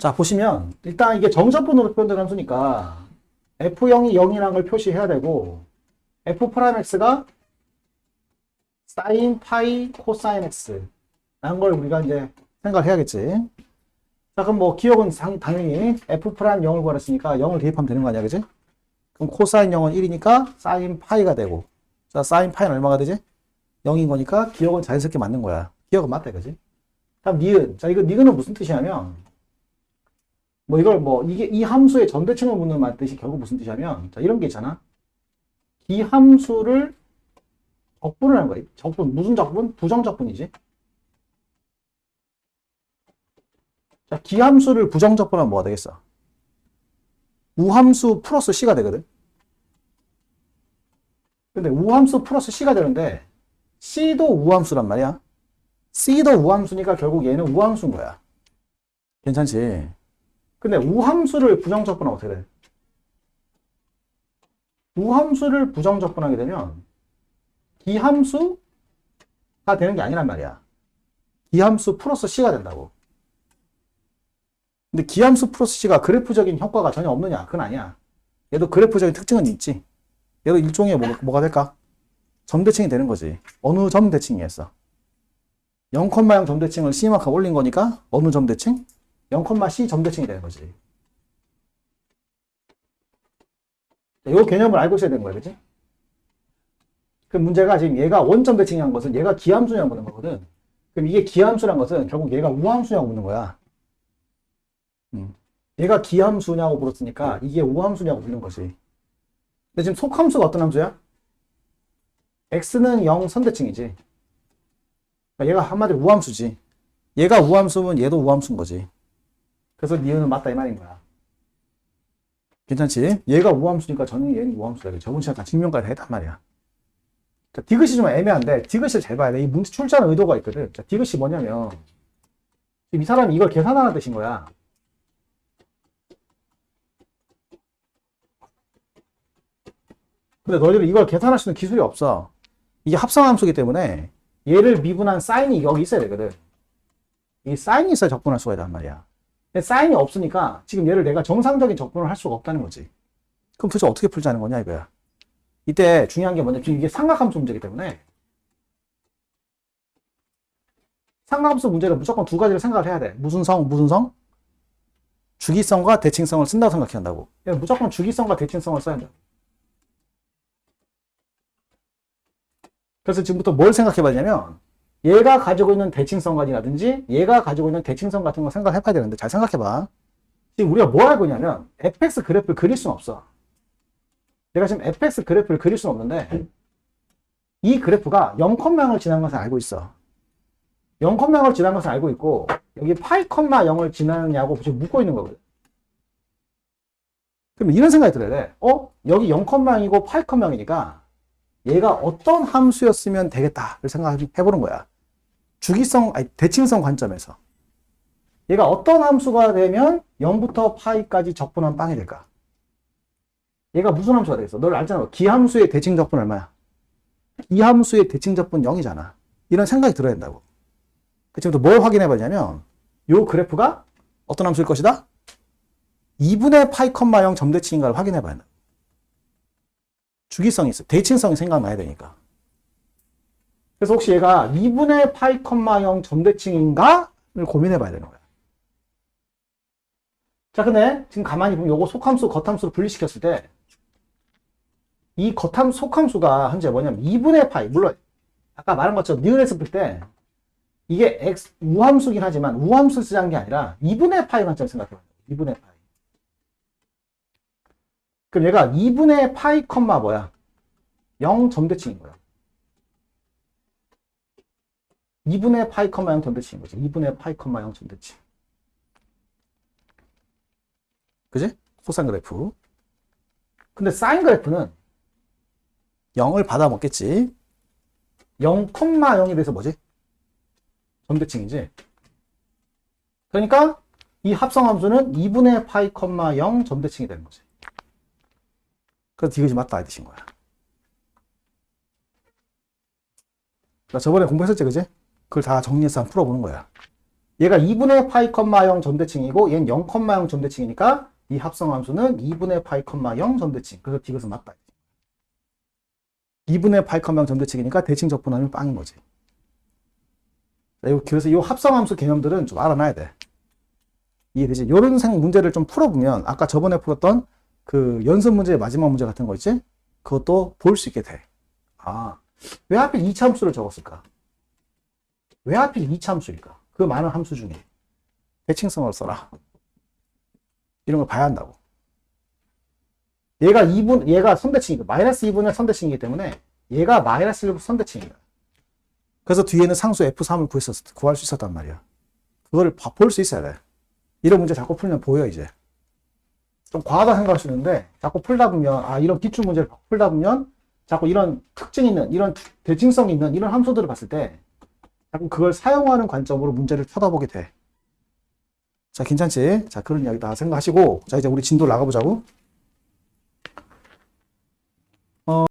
자, 보시면, 일단 이게 정적분으로 표현된 함수니까, F0이 0이라는 걸 표시해야 되고, F 프라임 X가 사인 파이 코사인 X. 라는 걸 우리가 이제 생각을 해야겠지. 자, 그럼 뭐 기억은 상- 당연히 F 프라임 0을 구하랬으니까 0을 대입하면 되는 거 아니야, 그지? 그럼 코사인 0은 1이니까 사인 파이가 되고, 자, 사인 파이는 얼마가 되지? 0인 거니까 기억은 자연스럽게 맞는 거야. 기억은 맞다, 그지? 다음 니은. 자, 이거 니은은 무슨 뜻이냐면, 뭐 이걸 뭐 이게 이 함수의 전대칭을 묻는 말 뜻이 결국 무슨 뜻이냐면, 자, 이런 게 있잖아. 이 함수를 적분을 하는 거야. 적분 무슨 적분? 부정적분이지. 자, 기함수를 부정적분하면 뭐가 되겠어? 우함수 플러스 c가 되거든. 근데 우함수 플러스 c가 되는데 c도 우함수란 말이야. c도 우함수니까 결국 얘는 우함수인 거야. 괜찮지? 근데 우함수를 부정적분하면 어떻게 돼? 우함수를 부정적분하게 되면 기함수가 되는 게 아니란 말이야. 기함수 플러스 c가 된다고. 근데 기함수 플러스 c가 그래프적인 효과가 전혀 없느냐? 그건 아니야. 얘도 그래프적인 특징은 있지. 얘도 일종의 뭐, 뭐가 될까? 점대칭이 되는 거지. 어느 점대칭이었어? 0,0 점대칭을 C만큼 올린 거니까 어느 점대칭? 0,C 점대칭이 되는 거지. 이 개념을 알고 있어야 되는 거야, 그치? 그 문제가 지금 얘가 원점 대칭이란 것은 얘가 기함수냐고 묻는 거거든. 그럼 이게 기함수란 것은 결국 얘가 우함수냐고 묻는 거야. 음. 얘가 기함수냐고 물었으니까 이게 우함수냐고 묻는 거지. 근데 지금 속함수가 어떤 함수야? x는 0 선대칭이지. 그러니까 얘가 한마디로 우함수지. 얘가 우함수면 얘도 우함수인 거지. 그래서 니은은 맞다 이 말인 거야. 괜찮지? 얘가 우함수니까 저는 얘는 우함수다. 저번 시간 다 증명까지 했단 말이야. 자, 디귿이 좀 애매한데 디귿을 잘 봐야 돼. 이 문제 출제하는 의도가 있거든. 자, 디귿이 뭐냐면 지금 이 사람이 이걸 계산하는 뜻인 거야. 근데 너희들이 이걸 계산할 수 있는 기술이 없어. 이게 합성함수기 때문에 얘를 미분한 사인이 여기 있어야 되거든. 이 사인이 있어야 적분할 수가 있단 말이야. 사인이 없으니까 지금 얘를 내가 정상적인 적분을 할 수가 없다는 거지. 그럼 도대체 어떻게 풀자는 거냐 이거야. 이때 중요한 게 뭐냐. 지금 이게 삼각함수 문제이기 때문에 삼각함수 문제를 무조건 두 가지를 생각을 해야 돼. 무슨 성, 무슨 성? 주기성과 대칭성을 쓴다고 생각해야 한다고. 무조건 주기성과 대칭성을 써야 한다. 그래서 지금부터 뭘 생각해 봐야냐면 얘가 가지고 있는 대칭성관이라든지 얘가 가지고 있는 대칭성 같은 거 생각해 봐야 되는데 잘 생각해 봐. 지금 우리가 뭘 알고 있냐면 fx 그래프를 그릴 수는 없어. 내가 지금 fx 그래프를 그릴 수는 없는데 이 그래프가 0,0을 지난 것을 알고 있어. 0,0을 지난 것을 알고 있고 여기 파이, 0을 지나느냐고 지금 묻고 있는 거거든. 그럼 이런 생각이 들어야 돼. 어? 여기 0,0이고 파이, 0이니까 얘가 어떤 함수였으면 되겠다를 생각해보는 거야. 주기성, 아니, 대칭성 관점에서. 얘가 어떤 함수가 되면 0부터 파이까지 적분하면 빵이 될까? 얘가 무슨 함수가 되겠어? 널 알잖아. 기함수의 대칭 적분 얼마야? 이 함수의 대칭 적분 0이잖아. 이런 생각이 들어야 된다고. 그 지금부터 뭘 확인해 보냐면, 요 그래프가 어떤 함수일 것이다? 2분의 파이, 0 점대칭인가를 확인해 봐야 된다. 주기성이 있어. 대칭성이 생각나야 되니까. 그래서 혹시 얘가 2분의 파이, 0 점대칭인가? 를 고민해 봐야 되는 거야. 자, 근데 지금 가만히 보면 요거 속함수, 겉함수로 분리시켰을 때, 이 겉함, 속함수가 현재 뭐냐면 2분의 파이, 물론, 아까 말한 것처럼 니은에서 풀 때, 이게 x, 우함수긴 하지만 우함수 쓰자는 게 아니라 2분의 파이 관점 생각해 봐요. 2분의 파이. 그럼 얘가 2분의 파이 컴마 뭐야? 0 점대칭인 거야. 2분의 파이 컴마 0 점대칭인 거지. 2분의 파이 컴마 0 점대칭. 그지? 코사인 그래프. 근데 사인 그래프는 0을 받아 먹겠지. 0, 0에 대해서 뭐지? 점대칭이지. 그러니까 이 합성함수는 2분의 파이 컴마 0 점대칭이 되는 거지. 그래서 디귿이 맞다 이 뜻인 거야. 나 저번에 공부했었지, 그지? 그걸 다 정리해서 한번 풀어보는 거야. 얘가 2분의 파이 컴마 0 점대칭이고 얘는 0 컴마 0 점대칭이니까 이 합성함수는 2분의 파이 컴마 0 점대칭. 그래서 디귿은 맞다. 2분의 파이 컴마 0 점대칭이니까 대칭 적분하면 빵인 거지. 그래서 이 합성함수 개념들은 좀 알아놔야 돼. 이해되지? 생 문제를 좀 풀어보면 아까 저번에 풀었던 그 연습 문제의 마지막 문제 같은 거 있지? 그것도 볼 수 있게 돼. 아, 왜 하필 이차함수를 적었을까? 왜 하필 이차함수일까? 그 많은 함수 중에 대칭성을 써라. 이런 걸 봐야 한다고. 얘가 2분, 얘가 선대칭이고, 마이너스 2분의 선대칭이기 때문에 얘가 마이너스 1분 선대칭이야. 그래서 뒤에는 상수 F3을 구했었, 구할 수 있었단 말이야. 그거를 볼 수 있어야 돼. 이런 문제 자꾸 풀면 보여, 이제. 좀 과하다 생각할 수 있는데, 자꾸 풀다 보면, 아, 이런 기출 문제를 풀다 보면, 자꾸 이런 특징 있는, 이런 대칭성 있는 이런 함수들을 봤을 때, 자꾸 그걸 사용하는 관점으로 문제를 쳐다보게 돼. 자, 괜찮지? 자, 그런 이야기다 생각하시고, 자, 이제 우리 진도 나가보자고.